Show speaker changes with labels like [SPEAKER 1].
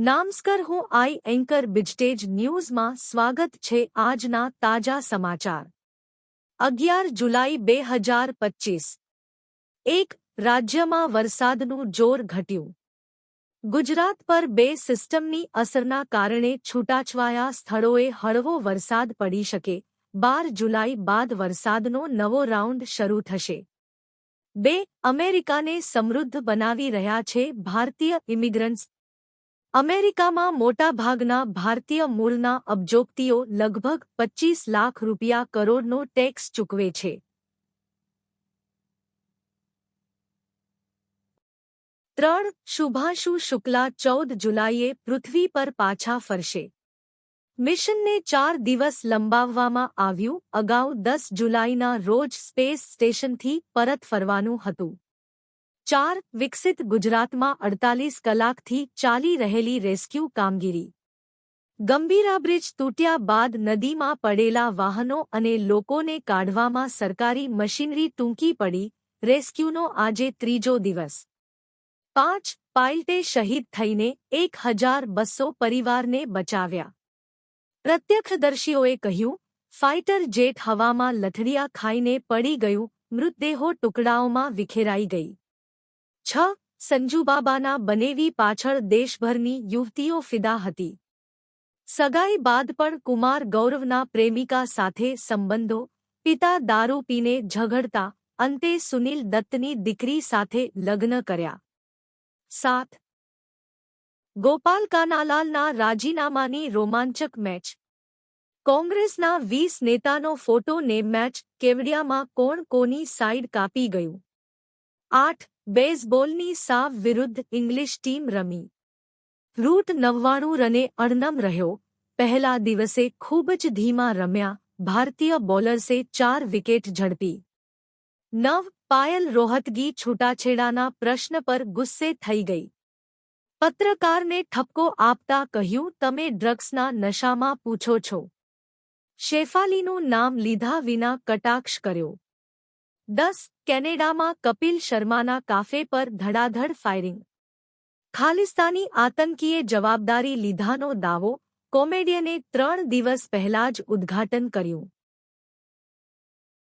[SPEAKER 1] નામસ્કર હું આઈ એન્કર બિજટેજ ન્યૂઝમાં સ્વાગત છે આજના તાજા સમાચાર. અગિયાર જુલાઈ બે હજાર પચ્ચીસ એક, રાજ્યમાં વરસાદનું જોર ઘટ્યું. ગુજરાત પર બે સિસ્ટમની અસરના કારણે છૂટાછવાયા સ્થળોએ હળવો વરસાદ પડી શકે. બાર જુલાઈ બાદ વરસાદનો નવો રાઉન્ડ શરૂ થશે. બે, અમેરિકાને સમૃદ્ધ બનાવી રહ્યા છે ભારતીય ઇમિગ્રન્ટ્સ અમેરિકામાં મોટાભાગના ભારતીય મૂળના અબજોપતિઓ લગભગ પચ્ચીસ લાખ રૂપિયા કરોડનો ટેક્સ ચૂકવે છે. ત્રણ શુભાશુ શુક્લા ચૌદ જુલાઈએ પૃથ્વી પર પાછા ફરશે. મિશનને ચાર દિવસ લંબાવવામાં આવ્યું, અગાઉ દસ જુલાઈના રોજ સ્પેસ સ્ટેશનથી પરત ફરવાનું હતું. ચાર વિકસિત ગુજરાતમાં અડતાલીસ કલાકથી ચાલી રહેલી રેસ્ક્યુ કામગીરી. ગંભીરા બ્રિજ તૂટ્યા બાદ નદીમાં પડેલા વાહનો અને લોકોને કાઢવામાં સરકારી મશીનરી ટૂંકી પડી, રેસ્ક્યુનો આજે ત્રીજો દિવસ. પાંચ પાઇલટે શહીદ થઈને એક હજાર બસો પરિવારને બચાવ્યા. પ્રત્યક્ષદર્શીઓએ કહ્યું, ફાઇટર જેટ હવામાં લથડિયા ખાઈને પડી ગયું, મૃતદેહો ટુકડાઓમાં વિખેરાઈ ગઈ. છ, સંજુબાબાના બનેવી પાછળ દેશભરની યુવતીઓ ફિદા હતી. સગાઈ બાદ પણ કુમાર ગૌરવના પ્રેમિકા સાથે સંબંધો, પિતા દારૂ પીને ઝઘડતા, અંતે સુનિલ દત્તની દીકરી સાથે લગ્ન કર્યા. સાત ગોપાલ કાનાલાલના રાજીનામાની રોમાંચક મેચ. કોંગ્રેસના વીસ નેતાનો ફોટો નેમ મેચ, કેવડિયામાં કોણ કોની સાઇડ કાપી ગયું? આઠ બેઝબોલની સાવ વિરુદ્ધ ઇંગ્લિશ ટીમ રમી. રૂટ નવ્વાણું રને અણનમ રહ્યો. પહેલા દિવસે ખૂબ જ ધીમા રમ્યા. ભારતીય બોલર્સે ચાર વિકેટ ઝડપી. નવ, પાયલ રોહતગી છૂટાછેડાના પ્રશ્ન પર ગુસ્સે થઈ ગઈ. પત્રકારને ઠપકો આપતા કહ્યું, તમે ડ્રગ્સના નશામાં પૂછો છો. શેફાલીનું નામ લીધા વિના કટાક્ષ કર્યો. દસ, કેનેડામાં કપિલ શર્માના કાફે પર ધડાધડ ફાયરિંગ. ખાલિસ્તાની આતંકીએ જવાબદારી લીધાનો દાવો, કોમેડિયને ત્રણ દિવસ પહેલા જ ઉદ્ઘાટન કર્યું.